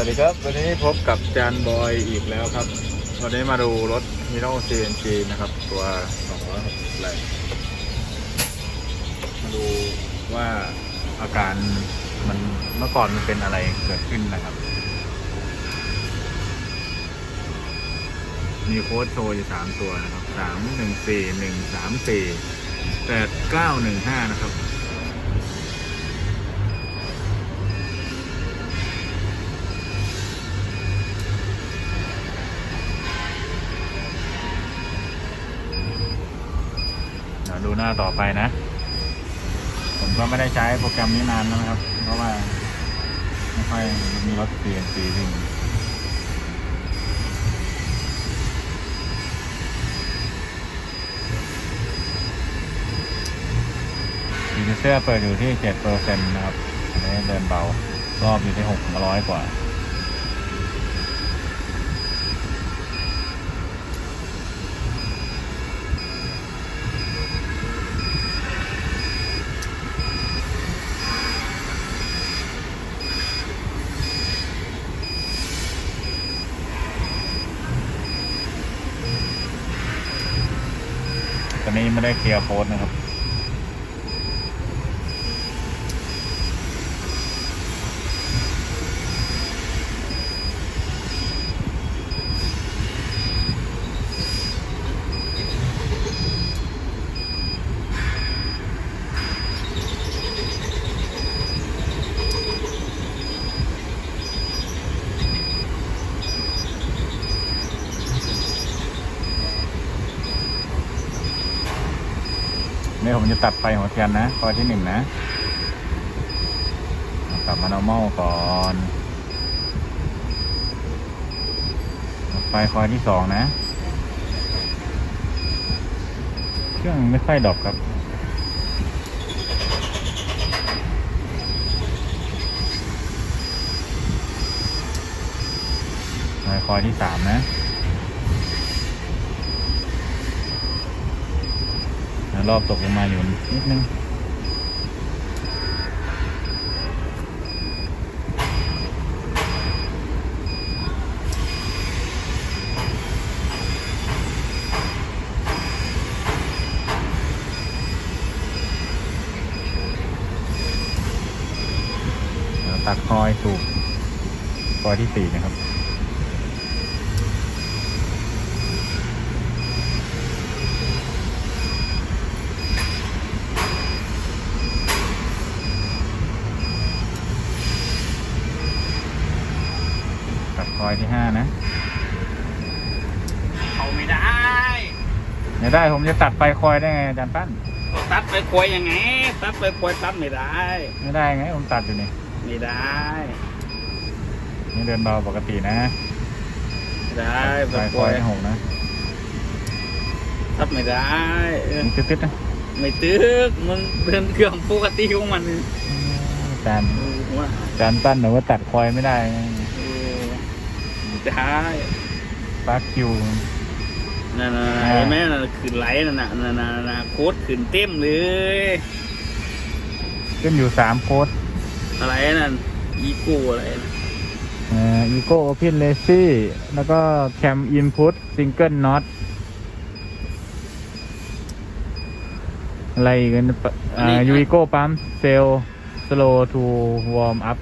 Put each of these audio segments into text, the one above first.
สวัสดีครับ วันนี้พบกับจานบอยอีกแล้วครับ วันนี้มาดูรถ Hero CNG นะครับ ตัว260แรงมาดูว่าอาการมันเมื่อก่อนมันเป็นอะไรเกิดขึ้นนะครับ มีโค้ดโชว์อยู่สามตัวนะครับสามหนึ่งสี่หนึ่งสามสี่แปดเก้าหนึ่งห้านะครับ ดูหน้าต่อไปนะ ผมก็ไม่ได้ใช้โปรแกรมนี้นานแล้วนะครับ เพราะว่า ไม่ค่อยมีรถ CNC วิ่งดีเซอร์เปิดอยู่ที่ 7%นะครับอันนี้เดินเบารอบอยู่ที่600กว่า อนนี้ไม่ได้เคลียร์โพสนะครับ จะตัดไฟหัวเทียนนะคอยที่หนึ่งนะกลับมา normal ก่อนไฟคอยที่สองนะ เครื่องไม่ค่อยดอกครับไฟคอยที่สามนะ แล้ว รอบตกลงมาอยู่นิดนึงตัดคอยสูบคอยที่สี่นะครับ อยที่ห้านะ เขาไม่ได้ไม่ได้ผมจะตัดไฟคอยได้ไงอาจารย์ปั้น ตัดไปควยยังไง ตัดไปควยตัดไม่ได้ ไม่ได้ไงผมตัดอยู่นี่ไม่ได้นี่เดินเบาปกตินะไม่ได้ไปไฟคคอวยยหกนะ ตัดไม่ได้เออมันติดๆนะไม่ตึกมันเดินเครื่องปกติของมันอืมอาจารย์เออว่าอาจารย์ปั้นแต่ว่าตัดคอยไม่ได้เออ ไม่ได้ปาร์คคิวนั่นน่ะอ่าเห็นไหมนั่นน่ะขึ้นไหลนั่นน่ะนั่นน่ะนั่นน่ะโคตรขึ้นเต็มเลยขึ้นอยู่สามโค้ดอะไรนั่นอีโก้อะไรนะเอ่ออีโก้โอเพนเลซี่แล้วก็แคมอินพุตซิงเกิลน็อตอะไรอีกันยูอีโก้ปั๊มเซลสโลทูวอร์มอัพ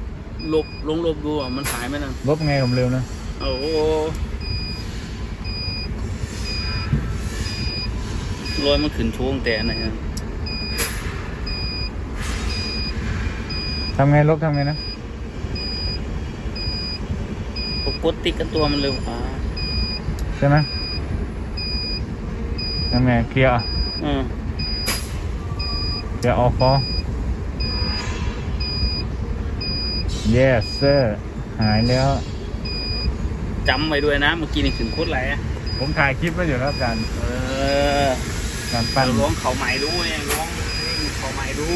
ลบลงลบดูอะมันหายไหมนั่นลบไงผมเร็วนะ โอ้โหรอยมันขึ้นช่วงแต่ไหนฮะทำไงลบทำไงนะปกติกันตัวมันเร็วกว่าใช่ไหมทำไงเคลียร์อืมเคลียร์ออฟฟอ yes sir หายแล้ว จำไว้ด้วยนะ เมื่อกี้นี่ขึ้นโคตรไหลอะผมถ่ายคลิปไว้อยู่แล้วอาจารย์เออการเราปั้นล้วงเขาใหม่ดูเนี่ยล้วงเขาใหม่ดู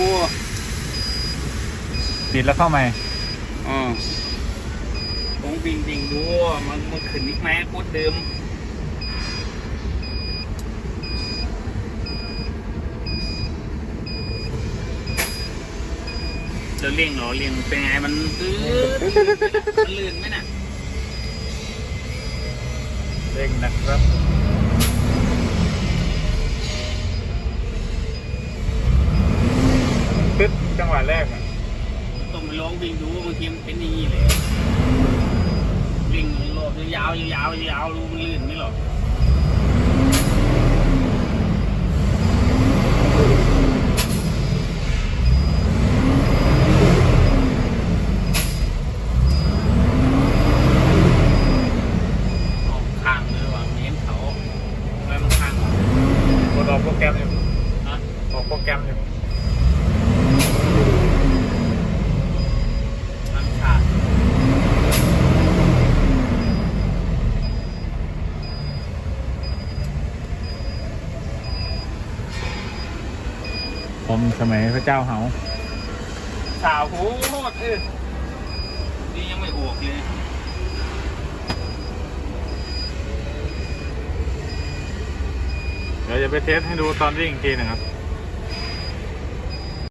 ติดแล้วเข้าใหม่อืมล้วงบิงบิงดูมันมันขึ้นอีกไหมโคตรเดิมแล้วเลี่ยงเหรอเลี่ยงเป็นไงมันตื้อมันลื่นไหมน่ะ เองนะครับตึ๊ดจังหวะแรกอะต้องไปลองวิ่งดูว่าบางทีมันเป็นอย่างนี้เลยวิ่งรอบยาวยาวยาวๆดูมันลื่นไหมหรออกข้างเลยว่ะเม้นเขาอะไรมันข้างออก กด ออกโปรแกรมอยู่นะออกโปรแกรมอยู่มันขาดผมสมัยพระเจ้าเหาสาวโหดเออนี่ยังไม่ออกเลย เดี๋ ยวจะไปเทสให้ดูตอนวิ่งอีกทีหนึ่งครับ